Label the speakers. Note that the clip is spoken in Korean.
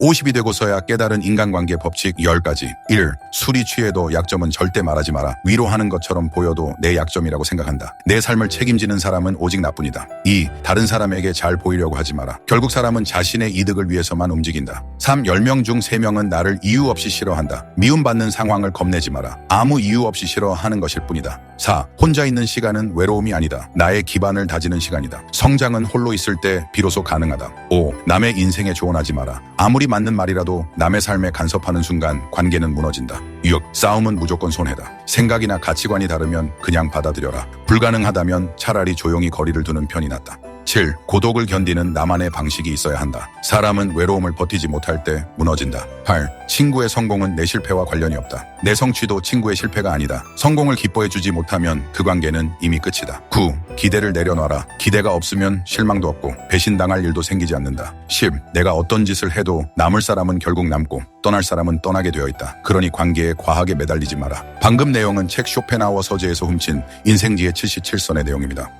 Speaker 1: 50이 되고서야 깨달은 인간관계 법칙 10가지. 1. 술이 취해도 약점은 절대 말하지 마라. 위로하는 것처럼 보여도 내 약점이라고 생각한다. 내 삶을 책임지는 사람은 오직 나뿐이다. 2. 다른 사람에게 잘 보이려고 하지 마라. 결국 사람은 자신의 이득을 위해서만 움직인다. 3. 10명 중 3명은 나를 이유 없이 싫어한다. 미움받는 상황을 겁내지 마라. 아무 이유 없이 싫어하는 것일 뿐이다. 4. 혼자 있는 시간은 외로움이 아니다. 나의 기반을 다지는 시간이다. 성장은 홀로 있을 때 비로소 가능하다. 5. 남의 인생에 조언하지 마라. 아무리 맞는 말이라도 남의 삶에 간섭하는 순간 관계는 무너진다. 6. 싸움은 무조건 손해다. 생각이나 가치관이 다르면 그냥 받아들여라. 불가능하다면 차라리 조용히 거리를 두는 편이 낫다. 7. 고독을 견디는 나만의 방식이 있어야 한다. 사람은 외로움을 버티지 못할 때 무너진다. 8. 친구의 성공은 내 실패와 관련이 없다. 내 성취도 친구의 실패가 아니다. 성공을 기뻐해주지 못하면 그 관계는 이미 끝이다. 9. 기대를 내려놔라. 기대가 없으면 실망도 없고 배신당할 일도 생기지 않는다. 10. 내가 어떤 짓을 해도 남을 사람은 결국 남고 떠날 사람은 떠나게 되어 있다. 그러니 관계에 과하게 매달리지 마라. 방금 내용은 책 쇼펜하워 서재에서 훔친 인생지의 77선의 내용입니다.